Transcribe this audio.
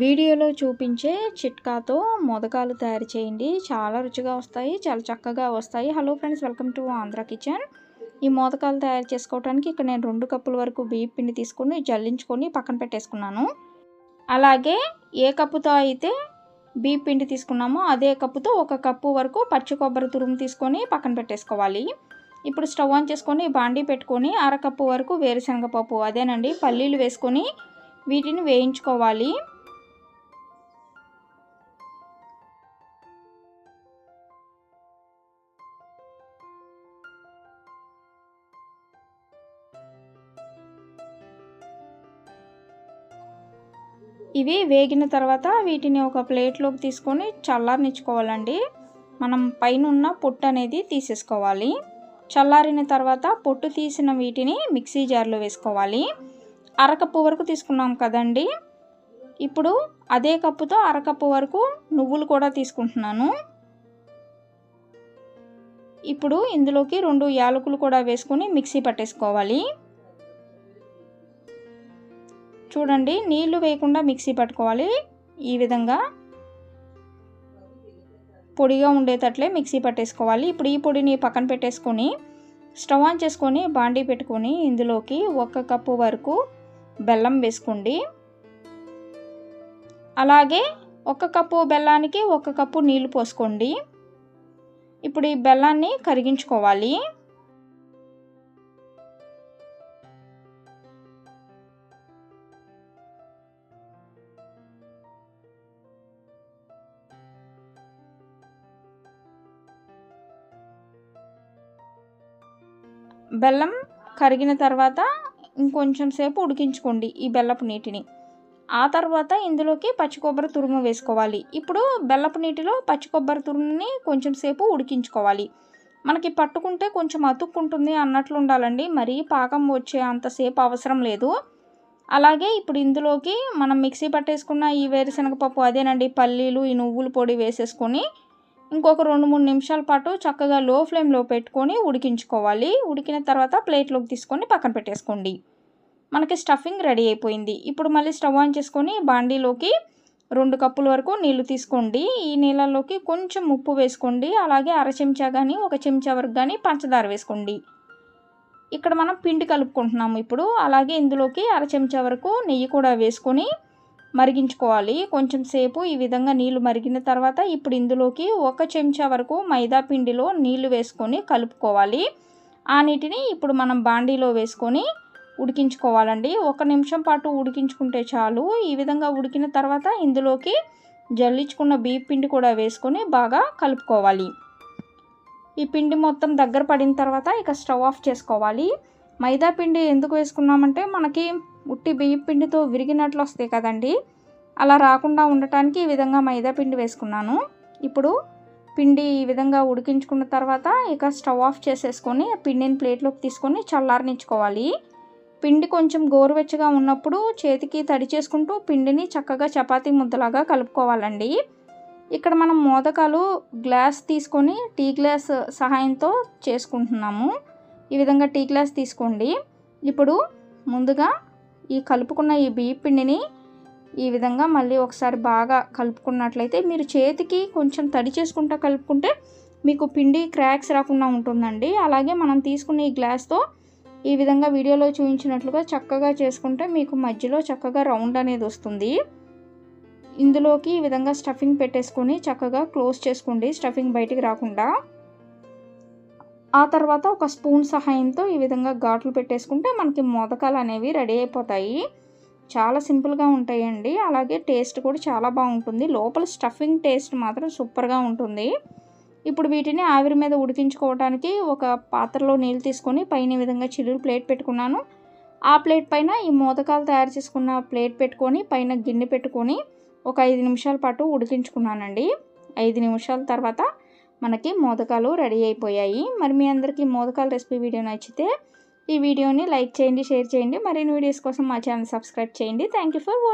వీడియోలో చూపించే చిట్కాతో మోదకాలు తయారు చేయండి. చాలా రుచిగా వస్తాయి చాలా చక్కగా వస్తాయి. Hello friends welcome to Andhra kitchen ఈ మోదకాలు తయారు చేసుకోవడానికి ఇక్కడ నేను రెండు కప్పుల వరకు బియ్య పిండి తీసుకొని జల్లించుకొని పక్కన పెట్టేసుకున్నాను. అలాగే ఏ కప్పుతో అయితే బియ్య పిండి తీసుకున్నామో అదే కప్పుతో ఒక కప్పు వరకు పచ్చి కొబ్బరి తురుము తీసుకొని పక్కన పెట్టేసుకోవాలి. ఇప్పుడు స్టవ్ ఆన్ చేసుకొని బాండీ పెట్టుకొని అరకప్పు వరకు వేరుశనగపప్పు అదేనండి పల్లీలు వేసుకొని వీటిని వేయించుకోవాలి. ఇవి వేగిన తర్వాత వీటిని ఒక ప్లేట్లోకి తీసుకొని చల్లారనిచ్చుకోవాలండి. మనం పైన ఉన్న పొట్టు అనేది తీసేసుకోవాలి. చల్లారిన తర్వాత పొట్టు తీసిన వీటిని మిక్సీ జార్లో వేసుకోవాలి. అరకప్పు వరకు తీసుకున్నాం కదండి. ఇప్పుడు అదే కప్పుతో అరకప్పు వరకు నువ్వులు కూడా తీసుకుంటున్నాను. ఇప్పుడు ఇందులోకి రెండు యాలకులు కూడా వేసుకొని మిక్సీ పట్టేసుకోవాలి. చూడండి నీళ్ళు వేయకుండా మిక్సీ పట్టుకోవాలి. ఈ విధంగా పొడిగా ఉండేటట్లే మిక్సీ పట్టేసుకోవాలి. ఇప్పుడు ఈ పొడిని పక్కన పెట్టేసుకొని స్టవ్ ఆన్ చేసుకొని బాండీ పెట్టుకొని ఇందులోకి ఒక కప్పు వరకు బెల్లం వేసుకోండి. అలాగే ఒక కప్పు బెల్లానికి ఒక కప్పు నీళ్ళు పోసుకోండి. ఇప్పుడు ఈ బెల్లాన్ని కరిగించుకోవాలి. బెల్లం కరిగిన తర్వాత ఇంకొంచెం సేపు ఉడికించుకోండి ఈ బెల్లపు నీటిని. ఆ తర్వాత ఇందులోకి పచ్చి కొబ్బరి తురుము వేసుకోవాలి. ఇప్పుడు బెల్లపు నీటిలో పచ్చి కొబ్బరి తురుముని కొంచెం సేపు ఉడికించుకోవాలి. మనకి పట్టుకుంటే కొంచెం అతుక్కుంటుంది అన్నట్లు ఉండాలండి. మరీ పాకం వచ్చే అంతసేపు అవసరం లేదు. అలాగే ఇప్పుడు ఇందులోకి మనం మిక్సీ పట్టేసుకున్న ఈ వేరుశనగ పప్పు అదేనండి పల్లీలు ఈ నువ్వుల పొడి వేసేసుకొని ఇంకొక రెండు మూడు నిమిషాల పాటు చక్కగా లో ఫ్లేమ్లో పెట్టుకొని ఉడికించుకోవాలి. ఉడికిన తర్వాత ప్లేట్లోకి తీసుకొని పక్కన పెట్టేసుకోండి. మనకి స్టఫింగ్ రెడీ అయిపోయింది. ఇప్పుడు మళ్ళీ స్టవ్ ఆన్ చేసుకొని బాండీలోకి రెండు కప్పుల వరకు నీళ్ళు తీసుకోండి. ఈ నీళ్ళలోకి కొంచెం ఉప్పు వేసుకోండి. అలాగే అర చెంచా కానీ ఒక చెంచా వరకు కానీ పంచదార వేసుకోండి. ఇక్కడ మనం పిండి కలుపుకుంటున్నాము ఇప్పుడు. అలాగే ఇందులోకి అర చెంచా వరకు నెయ్యి కూడా వేసుకొని మరిగించుకోవాలి. కొంచెం సేపు ఈ విధంగా నీళ్ళు మరిగిన తర్వాత ఇప్పుడు ఇందులోకి ఒక చెంచా వరకు మైదా పిండిలో నీళ్ళు వేసుకొని కలుపుకోవాలి. ఆ నీటిని ఇప్పుడు మనం బాండీలో వేసుకొని ఉడికించుకోవాలండి. ఒక నిమిషం పాటు ఉడికించుకుంటే చాలు. ఈ విధంగా ఉడికిన తర్వాత ఇందులోకి జల్లించుకున్న బియ్య పిండి కూడా వేసుకొని బాగా కలుపుకోవాలి. ఈ పిండి మొత్తం దగ్గర పడిన తర్వాత ఇక స్టవ్ ఆఫ్ చేసుకోవాలి. మైదా పిండి ఎందుకు వేసుకున్నామంటే మనకి ఉట్టి బియ్యపిండితో విరిగినట్లు వస్తాయి కదండి. అలా రాకుండా ఉండటానికి ఈ విధంగా మైదా పిండి వేసుకున్నాను. ఇప్పుడు పిండి ఈ విధంగా ఉడికించుకున్న తర్వాత ఇక స్టవ్ ఆఫ్ చేసేసుకొని పిండిని ప్లేట్లోకి తీసుకొని చల్లారనించుకోవాలి పిండి కొంచెం గోరువెచ్చగా ఉన్నప్పుడు చేతికి తడి చేసుకుంటూ పిండిని చక్కగా చపాతీ ముద్దలాగా కలుపుకోవాలండి. ఇక్కడ మనం మోదకాలు గ్లాస్ తీసుకొని టీ గ్లాస్ సహాయంతో చేసుకుంటున్నాము. ఈ విధంగా టీ గ్లాస్ తీసుకోండి. ఇప్పుడు ముందుగా ఈ కలుపుకున్న ఈ బియ్య పిండిని ఈ విధంగా మళ్ళీ ఒకసారి బాగా కలుపుకున్నట్లయితే మీరు చేతికి కొంచెం తడి చేసుకుంటా కలుపుకుంటే మీకు పిండి క్రాక్స్ రాకుండా ఉంటుందండి. అలాగే మనం తీసుకున్న ఈ గ్లాస్తో ఈ విధంగా వీడియోలో చూపించినట్లుగా చక్కగా చేసుకుంటే మీకు మధ్యలో చక్కగా రౌండ్ అనేది వస్తుంది. ఇందులోకి ఈ విధంగా స్టఫింగ్ పెట్టేసుకొని చక్కగా క్లోజ్ చేసుకోండి. స్టఫింగ్ బయటికి రాకుండా ఆ తర్వాత ఒక స్పూన్ సహాయంతో ఈ విధంగా ఘాట్లు పెట్టేసుకుంటే మనకి మోదకాలు అనేవి రెడీ అయిపోతాయి. చాలా సింపుల్గా ఉంటాయండి. అలాగే టేస్ట్ కూడా చాలా బాగుంటుంది. లోపల స్టఫింగ్ టేస్ట్ మాత్రం సూపర్గా ఉంటుంది. ఇప్పుడు వీటిని ఆవిరి మీద ఉడికించుకోవడానికి ఒక పాత్రలో నీళ్ళు తీసుకొని పైన విధంగా చిల్లులు ప్లేట్ పెట్టుకున్నాను. ఆ ప్లేట్ పైన ఈ మోదకాలు తయారు చేసుకున్న ప్లేట్ పెట్టుకొని పైన గిన్నె పెట్టుకొని ఒక ఐదు నిమిషాల పాటు ఉడికించుకున్నానండి. ఐదు నిమిషాల తర్వాత మనకి మోదకాలు రెడీ అయిపోయాయి. మరి మీ అందరికీ మోదకాల రెసిపీ వీడియో నచ్చితే ఈ వీడియోని లైక్ చేయండి షేర్ చేయండి. మరిన్ని వీడియోస్ కోసం మా ఛానల్ సబ్స్క్రైబ్ చేయండి. Thank for watching